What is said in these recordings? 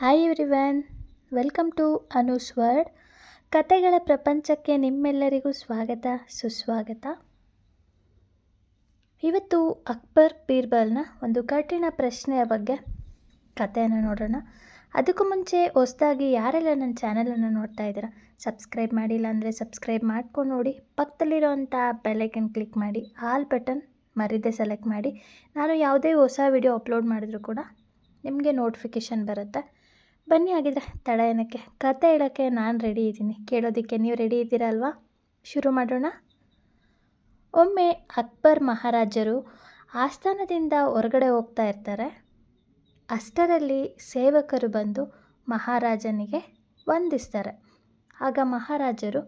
Hi everyone welcome to Anu's world ಕತೆಗಳ ಪ್ರಪಂಚಕ್ಕೆ ನಿಮ್ಮೆಲ್ಲರಿಗೂ ಸ್ವಾಗತ, ಸುಸ್ವಾಗತ. ಇವತ್ತು ಅಕ್ಬರ್ ಬೀರ್ಬಲ್ನ ಒಂದು ಕಠಿಣ ಪ್ರಶ್ನೆಯ ಬಗ್ಗೆ ಕತೆಯನ್ನು ನೋಡೋಣ. ಅದಕ್ಕೂ ಮುಂಚೆ ಹೊಸದಾಗಿ ಯಾರೆಲ್ಲ ನನ್ನ ಚಾನಲನ್ನು ನೋಡ್ತಾ ಇದ್ದೀರಾ, ಸಬ್ಸ್ಕ್ರೈಬ್ ಮಾಡಿಲ್ಲ ಅಂದರೆ ಸಬ್ಸ್ಕ್ರೈಬ್ ಮಾಡ್ಕೊಂಡು ನೋಡಿ. ಪಕ್ಕದಲ್ಲಿರೋವಂಥ ಬೆಲೈಕನ್ ಕ್ಲಿಕ್ ಮಾಡಿ, ಆಲ್ ಬಟನ್ ಮರಿದೆ ಸೆಲೆಕ್ಟ್ ಮಾಡಿ. ನಾನು ಯಾವುದೇ ಹೊಸ ವಿಡಿಯೋ ಅಪ್ಲೋಡ್ ಮಾಡಿದ್ರು ಕೂಡ ನಿಮಗೆ ನೋಟಿಫಿಕೇಷನ್ ಬರುತ್ತೆ. ಬನ್ನಿ ಹಾಗಿದ್ರೆ ತಡ ಏನಕ್ಕೆ. ಕತೆ ಹೇಳೋಕ್ಕೆ ನಾನು ರೆಡಿ ಇದ್ದೀನಿ. ಕೇಳೋದಕ್ಕೆ ನೀವು ರೆಡಿ ಇದ್ದೀರಾ ಅಲ್ವಾ? ಶುರು ಮಾಡೋಣ. ಒಮ್ಮೆ ಅಕ್ಬರ್ ಮಹಾರಾಜರು ಆಸ್ಥಾನದಿಂದ ಹೊರಗಡೆ ಹೋಗ್ತಾ ಇರ್ತಾರೆ. ಅಷ್ಟರಲ್ಲಿ ಸೇವಕರು ಬಂದು ಮಹಾರಾಜನಿಗೆ ವಂದಿಸ್ತಾರೆ. ಆಗ ಮಹಾರಾಜರು,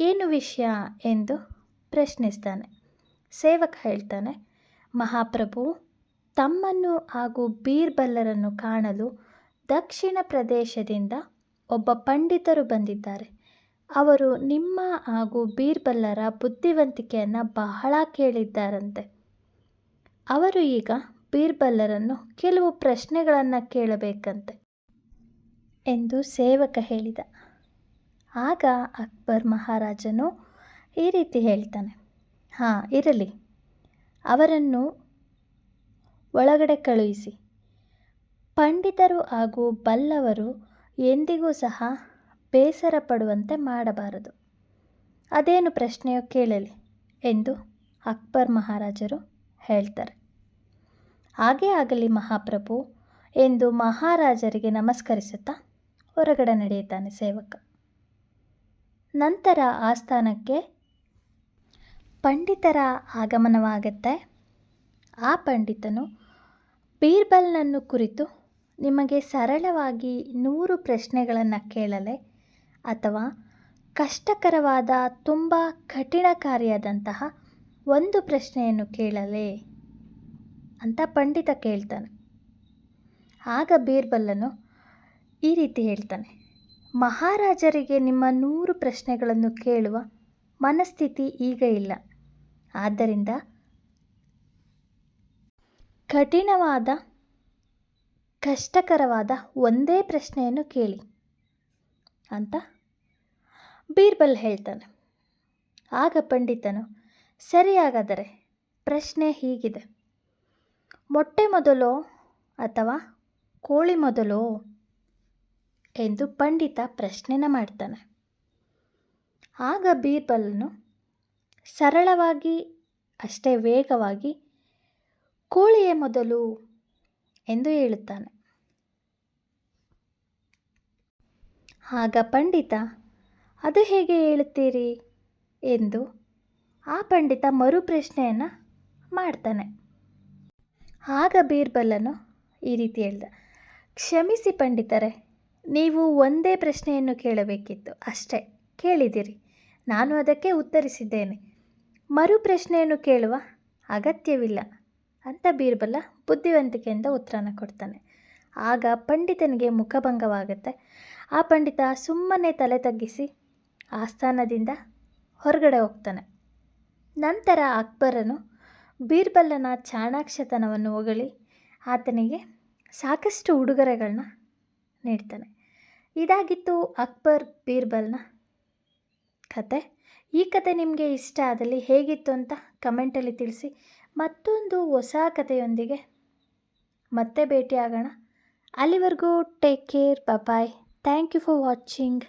ಏನು ವಿಷಯ? ಎಂದು ಪ್ರಶ್ನಿಸ್ತಾನೆ. ಸೇವಕ ಹೇಳ್ತಾನೆ, ಮಹಾಪ್ರಭು, ತಮ್ಮನ್ನು ಹಾಗೂ ಬೀರ್ಬಲ್ಲರನ್ನು ಕಾಣಲು ದಕ್ಷಿಣ ಪ್ರದೇಶದಿಂದ ಒಬ್ಬ ಪಂಡಿತರು ಬಂದಿದ್ದಾರೆ. ಅವರು ನಿಮ್ಮ ಹಾಗೂ ಬೀರ್ಬಲ್ಲರ ಬುದ್ಧಿವಂತಿಕೆಯನ್ನು ಬಹಳ ಕೇಳಿದ್ದಾರಂತೆ. ಅವರು ಈಗ ಬೀರ್ಬಲ್ಲರನ್ನು ಕೆಲವು ಪ್ರಶ್ನೆಗಳನ್ನು ಕೇಳಬೇಕಂತೆ ಎಂದು ಸೇವಕ ಹೇಳಿದ. ಆಗ ಅಕ್ಬರ್ ಮಹಾರಾಜನು ಈ ರೀತಿ ಹೇಳ್ತಾನೆ. ಹಾಂ, ಇರಲಿ. ಅವರನ್ನು ಒಳಗಡೆ ಕಳುಹಿಸಿ. ಪಂಡಿತರು ಹಾಗೂ ಬಲ್ಲವರು ಎಂದಿಗೂ ಸಹ ಬೇಸರ ಪಡುವಂತೆ ಮಾಡಬಾರದು. ಅದೇನು ಪ್ರಶ್ನೆಯೋ ಕೇಳಲಿ ಎಂದು ಅಕ್ಬರ್ ಮಹಾರಾಜರು ಹೇಳ್ತಾರೆ. ಹಾಗೇ ಆಗಲಿ ಮಹಾಪ್ರಭು ಎಂದು ಮಹಾರಾಜರಿಗೆ ನಮಸ್ಕರಿಸುತ್ತಾ ಹೊರಗಡೆ ನಡೆಯುತ್ತಾನೆ ಸೇವಕ. ನಂತರ ಆಸ್ಥಾನಕ್ಕೆ ಪಂಡಿತರ ಆಗಮನವಾಗುತ್ತೆ. ಆ ಪಂಡಿತನು ಬೀರ್ಬಲ್ನನ್ನು ಕುರಿತು ನಿಮಗೆ ಸರಳವಾಗಿ ನೂರು ಪ್ರಶ್ನೆಗಳನ್ನು ಕೇಳಲೆ ಅಥವಾ ಕಷ್ಟಕರವಾದ ತುಂಬ ಕಠಿಣಕಾರಿಯಾದಂತಹ ಒಂದು ಪ್ರಶ್ನೆಯನ್ನು ಕೇಳಲೆ ಅಂತ ಪಂಡಿತ ಕೇಳ್ತಾನೆ. ಆಗ ಬೀರ್ಬಲ್ಲನು ಈ ರೀತಿ ಹೇಳ್ತಾನೆ, ಮಹಾರಾಜರಿಗೆ ನಿಮ್ಮ ನೂರು ಪ್ರಶ್ನೆಗಳನ್ನು ಕೇಳುವ ಮನಸ್ಥಿತಿ ಈಗ ಇಲ್ಲ. ಆದ್ದರಿಂದ ಕಠಿಣವಾದ ಕಷ್ಟಕರವಾದ ಒಂದೇ ಪ್ರಶ್ನೆಯನ್ನು ಕೇಳಿ ಅಂತ ಬೀರ್ಬಲ್ ಹೇಳ್ತಾನೆ. ಆಗ ಪಂಡಿತನು, ಸರಿಯಾಗಾದರೆ ಪ್ರಶ್ನೆ ಹೀಗಿದೆ. ಮೊಟ್ಟೆ ಮೊದಲೋ ಅಥವಾ ಕೋಳಿ ಮೊದಲೋ ಎಂದು ಪಂಡಿತ ಪ್ರಶ್ನೆನ ಮಾಡ್ತಾನೆ. ಆಗ ಬೀರ್ಬಲ್ನು ಸರಳವಾಗಿ, ಅಷ್ಟೇ ವೇಗವಾಗಿ, ಕೋಳಿಯೇ ಮೊದಲು ಎಂದು ಹೇಳುತ್ತಾನೆ. ಆಗ ಪಂಡಿತ, ಅದು ಹೇಗೆ ಹೇಳುತ್ತೀರಿ? ಎಂದು ಆ ಪಂಡಿತ ಮರುಪ್ರಶ್ನೆಯನ್ನು ಮಾಡ್ತಾನೆ. ಆಗ ಬೀರ್ಬಲ್ಲನು ಈ ರೀತಿ ಹೇಳ್ದ, ಕ್ಷಮಿಸಿ ಪಂಡಿತರೆ, ನೀವು ಒಂದೇ ಪ್ರಶ್ನೆಯನ್ನು ಕೇಳಬೇಕಿತ್ತು. ಅಷ್ಟೇ, ಕೇಳಿದಿರಿ. ನಾನು ಅದಕ್ಕೆ ಉತ್ತರಿಸಿದ್ದೇನೆ. ಮರು ಪ್ರಶ್ನೆಯನ್ನು ಕೇಳುವ ಅಗತ್ಯವಿಲ್ಲ, ಅಂತ ಬೀರ್ಬಲ ಬುದ್ಧಿವಂತಿಕೆಯಿಂದ ಉತ್ತರನ ಕೊಡ್ತಾನೆ. ಆಗ ಪಂಡಿತನಿಗೆ ಮುಖಭಂಗವಾಗುತ್ತೆ. ಆ ಪಂಡಿತ ಸುಮ್ಮನೆ ತಲೆ ತಗ್ಗಿಸಿ ಆಸ್ಥಾನದಿಂದ ಹೊರಗಡೆ ಹೋಗ್ತಾನೆ. ನಂತರ ಅಕ್ಬರನು ಬೀರ್ಬಲ್ಲನ ಚಾಣಾಕ್ಷತನವನ್ನು ಹೊಗಳಿ ಆತನಿಗೆ ಸಾಕಷ್ಟು ಉಡುಗೊರೆಗಳನ್ನ ನೀಡ್ತಾನೆ. ಇದಾಗಿತ್ತು ಅಕ್ಬರ್ ಬೀರ್ಬಲ್ನ ಕತೆ. ಈ ಕತೆ ನಿಮಗೆ ಇಷ್ಟ ಆದಲ್ಲಿ ಹೇಗಿತ್ತು ಅಂತ ಕಮೆಂಟಲ್ಲಿ ತಿಳಿಸಿ. ಮತ್ತೊಂದು ಹೊಸ ಕಥೆಯೊಂದಿಗೆ ಮತ್ತೆ ಭೇಟಿಯಾಗೋಣ. ಅಲ್ಲಿವರೆಗೂ take care bye thank you for watching